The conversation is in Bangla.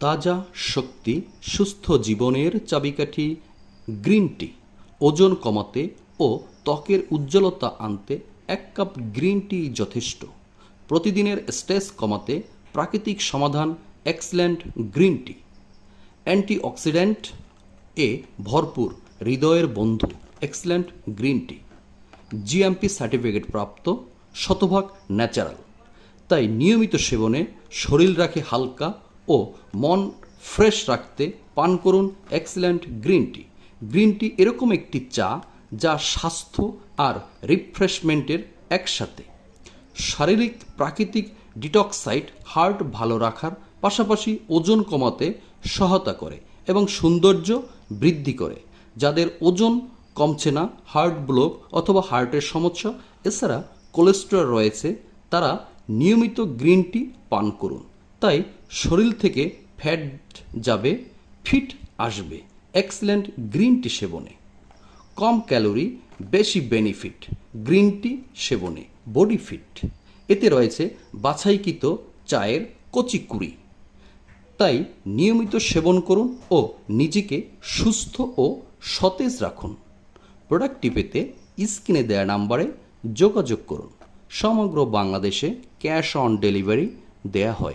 তাজা শক্তি সুস্থ জীবনের চাবিকাঠি, গ্রিন টি, ওজন কমাতে ও ত্বকের উজ্জ্বলতা আনতে এক কাপ গ্রিন টি যথেষ্ট। প্রতিদিনের স্ট্রেস কমাতে প্রাকৃতিক সমাধান এক্সেলেন্ট গ্রিন টি। অ্যান্টিঅক্সিডেন্ট এ ভরপুর হৃদয়ের বন্ধু excellent green tea. GMP certificate প্রাপ্ত শতভাগ ন্যাচারাল। তাই নিয়মিত সেবনে শরীর রাখে হালকা ও মন ফ্রেশ রাখতে পান করুন excellent green tea. Green tea এরকম একটি চা যা স্বাস্থ্য আর রিফ্রেশমেন্টের একসাথে। শারীরিক প্রাকৃতিক ডিটক্সাইড হার্ট ভালো রাখার পাশাপাশি ওজন কমাতে সহায়তা করে এবং সৌন্দর্য বৃদ্ধি করে। যাদের ওজন কমছে না, হার্ট ব্লক অথবা হার্টের সমস্যা, এছাড়া কোলেস্টেরল রয়েছে, তারা নিয়মিত গ্রিন টি পান করুন। তাই শরীর থেকে ফ্যাট যাবে, ফিট আসবে। এক্সেলেন্ট গ্রিন টি সেবনে। কম ক্যালোরি, বেশি benefit. Green tea সেবনে। Body fit. এতে রয়েছে বাছাইকৃত চায়ের কচি কুড়ি। তাই নিয়মিত সেবন করুন ও নিজেকে সুস্থ ও সতেজ রাখুন। প্রোডাক্টটি পেতে স্ক্রিনে দেওয়া নাম্বারে যোগাযোগ করুন। সমগ্র বাংলাদেশে ক্যাশ অন ডেলিভারি দেয়া হয়।